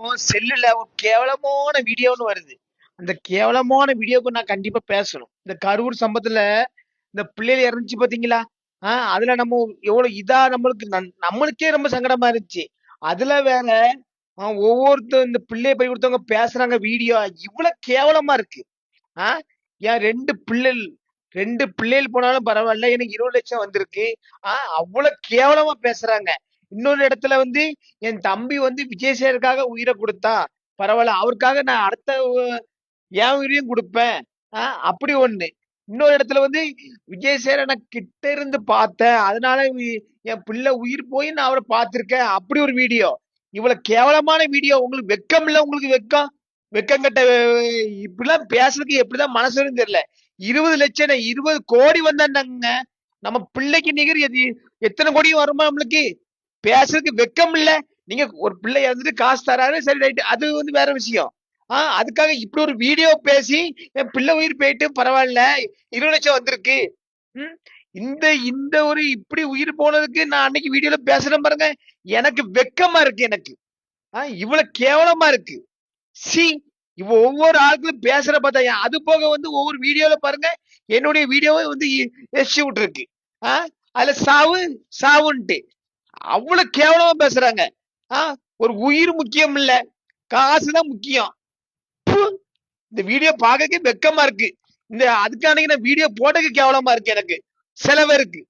செல்லுல ஒரு கேவலமான வீடியோன்னு வருது. அந்த கேவலமான வீடியோக்கு நான் கண்டிப்பா பேசணும். இந்த கரூர் சம்பவத்துல இந்த பிள்ளைகள் இறந்துச்சு பாத்தீங்களா? ஆஹ் அதுல நம்ம எவ்வளவு இதா நம்மளுக்கு நன்- நம்மளுக்கே ரொம்ப சங்கடமா இருந்துச்சு. அதுல வேற ஒவ்வொருத்தர் இந்த பிள்ளைய போய் கொடுத்தவங்க பேசுறாங்க வீடியோ இவ்வளவு கேவலமா இருக்கு. ஆஹ் ஏன் ரெண்டு பிள்ளைகள் ரெண்டு பிள்ளைகள் போனாலும் பரவாயில்ல எனக்கு இருபது லட்சம் வந்திருக்கு. ஆஹ் அவ்வளவு கேவலமா பேசுறாங்க. இன்னொரு இடத்துல வந்து என் தம்பி வந்து விஜயசேகருக்காக உயிரை கொடுத்தா பரவாயில்ல அவருக்காக நான் அடுத்த என் உயிரையும் கொடுப்பேன். அப்படி ஒண்ணு. இன்னொரு இடத்துல வந்து விஜய் சேர நான் கிட்ட இருந்து பார்த்தேன். அதனால என் பிள்ளை உயிர் போய் நான் அவரை பார்த்திருக்கேன். அப்படி ஒரு வீடியோ. இவ்வளவு கேவலமான வீடியோ. உங்களுக்கு வெக்கம் இல்ல? உங்களுக்கு வெக்கம்? வெக்கம் கட்ட இப்படிலாம் பேசுறதுக்கு எப்படிதான் மனசுன்னு தெரியல. இருபது லட்சம் இருபது கோடி வந்தாங்க நம்ம பிள்ளைக்கு நிகர் எத்தனை கோடி வருமா நம்மளுக்கு? பேசுறதுக்கு வெக்கம் இல்ல நீங்க ஒரு பிள்ளை இறந்துட்டு காசு தராரு சரி ரைட்டு. அது வந்து வேற விஷயம். ஆஹ் அதுக்காக இப்படி ஒரு வீடியோ பேசி என் பிள்ளை உயிர் போயிட்டு பரவாயில்ல இருபது லட்சம் வந்திருக்கு. ம், இந்த இந்த ஒரு இப்படி உயிர் போனதுக்கு நான் அன்னைக்கு வீடியோல பேசுறேன் பாருங்க. எனக்கு வெக்கமா இருக்கு எனக்கு. ஆஹ் இவ்வளவு கேவலமா இருக்கு. சி இவ ஒவ்வொரு ஆளுக்கும் பேசுற பார்த்தா ஏன் அது போக வந்து ஒவ்வொரு வீடியோல பாருங்க என்னுடைய வீடியோவை வந்து எச்சு விட்டுருக்கு. ஆஹ் அதுல சாவு சாவுன்ட்டு. அவ்வளவு கேவலமா பேசுறாங்க. ஆஹ் ஒரு உயிர் முக்கியம் இல்ல காசுதான் முக்கியம். இந்த வீடியோ பார்க்க வெக்கமா இருக்கு. இந்த அதுக்கான நான் வீடியோ போட்டதுக்கு கேவலமா இருக்கு எனக்கு. செலவு இருக்கு.